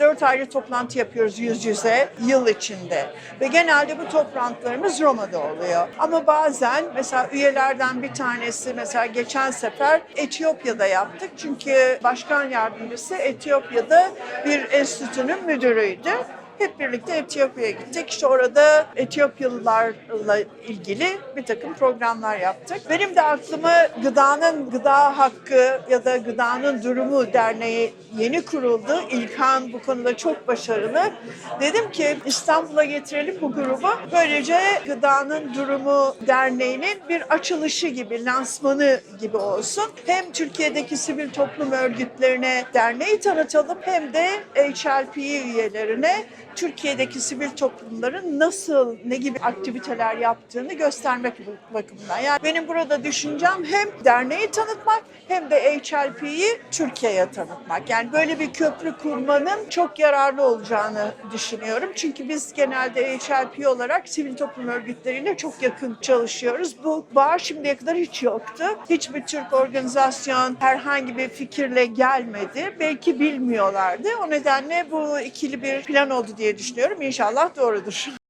Dört ayrı toplantı yapıyoruz yüz yüze yıl içinde. Ve genelde bu toplantılarımız Roma'da oluyor. Ama bazen mesela üyelerden bir tanesi mesela geçen sefer Etiyopya'da yaptık. Çünkü başkan yardımcısı Etiyopya'da bir enstitünün müdürüydü. Hep birlikte Etiyopya'ya gittik. İşte orada Etiyopyalılarla ilgili bir takım programlar yaptık. Benim de aklıma gıdanın gıda hakkı ya da gıdanın durumu derneği yeni kuruldu. İlkan bu konuda çok başarılı. Dedim ki İstanbul'a getirelim bu grubu. Böylece gıdanın durumu derneğinin bir açılışı gibi, lansmanı gibi olsun. Hem Türkiye'deki sivil toplum örgütlerine derneği tanıtalım hem de HLP üyelerine Türkiye'deki sivil toplumların nasıl, ne gibi aktiviteler yaptığını göstermek bakımından. Yani benim burada düşüncem hem derneği tanıtmak hem de HLP'yi Türkiye'ye tanıtmak. Yani böyle bir köprü kurmanın çok yararlı olacağını düşünüyorum. Çünkü biz genelde HLP olarak sivil toplum örgütleriyle çok yakın çalışıyoruz. Bu bağ şimdiye kadar hiç yoktu. Hiçbir Türk organizasyon herhangi bir fikirle gelmedi. Belki bilmiyorlardı. O nedenle bu ikili bir plan oldu diye düşünüyorum. İnşallah doğrudur.